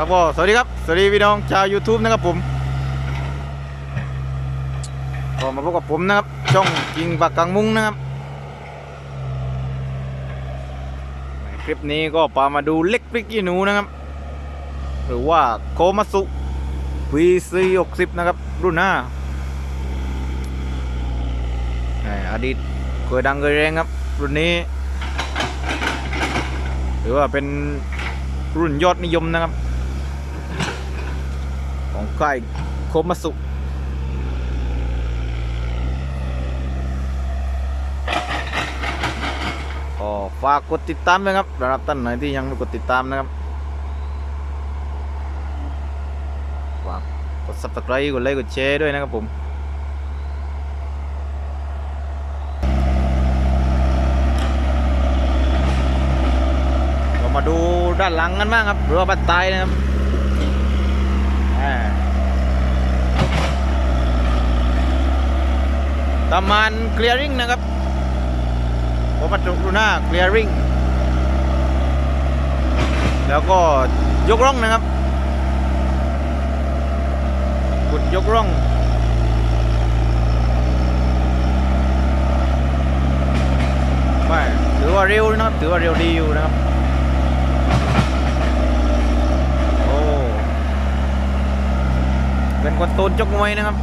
ครับก็สวัสดีครับ สวัสดีพี่น้องชาว YouTube นะครับผมก็มาพบกับผมนะครับ ช่องกิงปากกังมุ้งนะครับในคลิปนี้ก็ปามาดูเล็กพริกขี้หนูนะครับ หรือว่าโคมัสุ VC 60 นะครับ รุ่นหน้าอดีตเคยดังเคยแรงครับ รุ่นนี้ หรือว่าเป็นรุ่นยอดนิยมนะครับ ของค่ายโคมัสุก็ฝากกดติดตามด้วยครับสำหรับท่านไหนที่ยังไม่กดติดตามนะครับฝากกด subscribe กดไลค์กดแชร์ด้วยนะครับผมเรามาดูด้านหลังกันบ้างครับเรือบัตไตายนะครับอ่า ตำมัน clearing นะครับผมมาดูหน้า clearing แล้วก็ยกร่องนะครับกดยกร่องไม่ถือว่าเร็วนะครับ ถือว่าเร็วดีอยู่นะครับโอ้เป็นคนตูนจกมวยนะครับ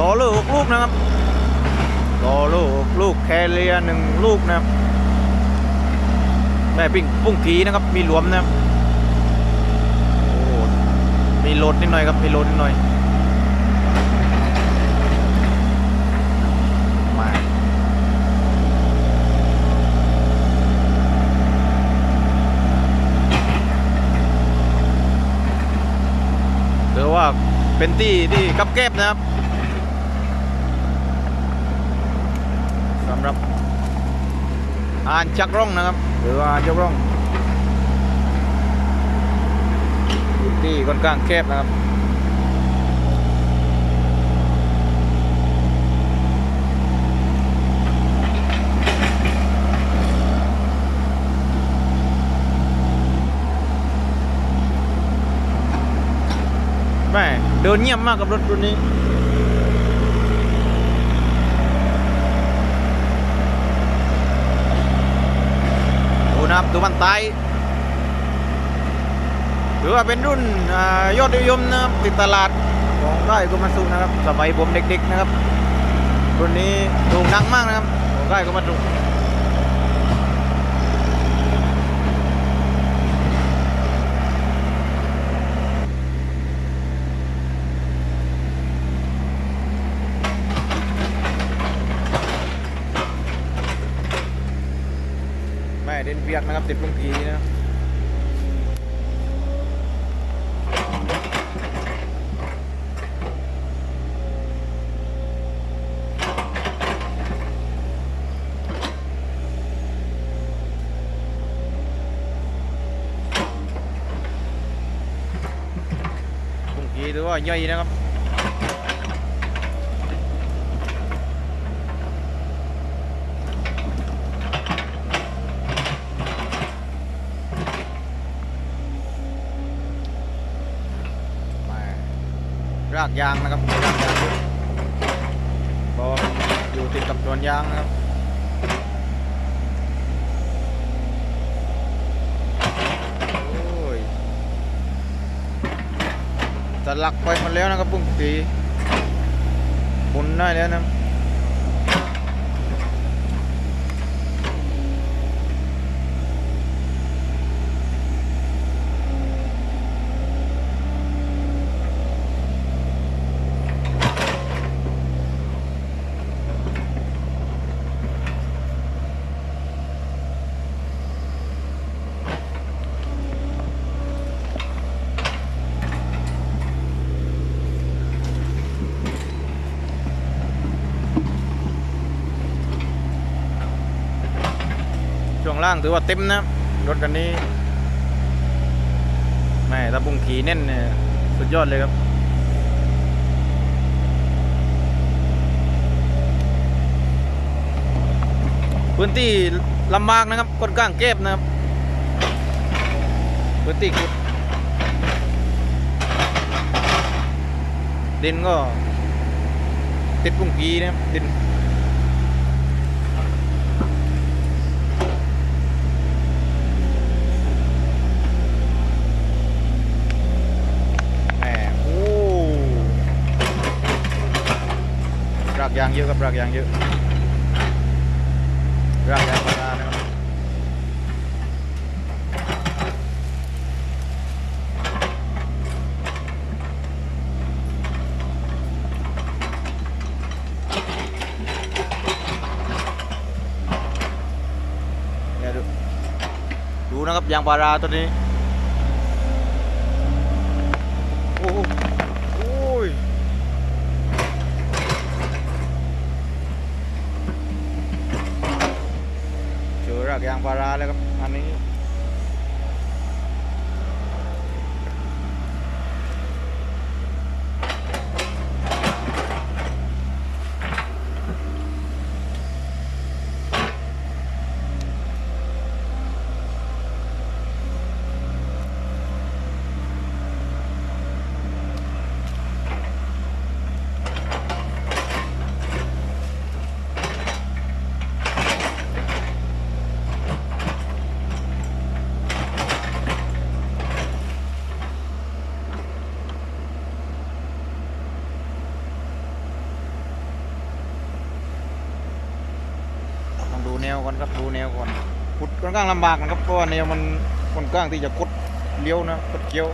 รอลูกหกลูก นะครับรอลูกลูกแคเรียหนึ่งลูกนะครับแม่ปิ้งปุ้งกีนะครับ มีหลวมนะครับโอ้มีโหลดนิดหน่อยครับมีโหลดนิดหน่อยมาถือว่าเป็นที่ที่กับแก็บนะครับำหรับอ่านจักร่องนะครับ หรือว่าจักร่องพื้นที่ค่อนข้างแคบนะครับแม่เดินเงียบมากกับรถรุ่นนี้ นะครับดูมันตายถือว่าเป็นรุ่นอยอดนิยมนะครับติดตลาดของค่ายกุมาสุนะครับ สมัยผมเด็กๆนะครับรุ่นนี้โด่งดังมากนะครับของค่ายกุมาสุ เด่นเปียกนะครับติดลุงพีนะครับลุงพีถือว่าใหญ่นะครับ มา รากยางนะครับรากยางเพราะว่ามันอยู่ติดกับสวนยางนะครับโอ้ยสลักไปหมดแล้วนะครับปุ้งปีหมุนได้แล้วนะ งล่างถือว่าเต็มนะรถคันนี้แม่ตะบุงขี่แน่นเนี่ยสุดยอดเลยครับพื้นที่ลำบากนะครับค่อนข้างเก็บนะครับพื้นที่ขุดดินก็ติดบุ้งกีนะครับดิน แหมโอ้รากยางเยอะครับรากยางเยอะรากยางพารานะครับเนี่ยดูดูนะครับยางพาราตัวนี้ โอ้โหโอ้ยเจอรากยางพาราแล้วครับ อันนี้ ต้องดูแนวก่อนครับดูแนวก่อนขุดค่อนข้างลำบากนะครับเพราะว่าแนวมันค่อนข้างที่จะคดเลี้ยวนะคดเกี้ยว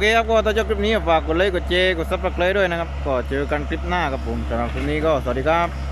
เคครับก็ถ้าชอบคลิปนี้ฝากกดไลค์กดแชร์กดซับสไครต์ด้วยนะครับ ก็เจอกันคลิปหน้าครับผมสำหรับคลิปนี้ก็สวัสดีครับ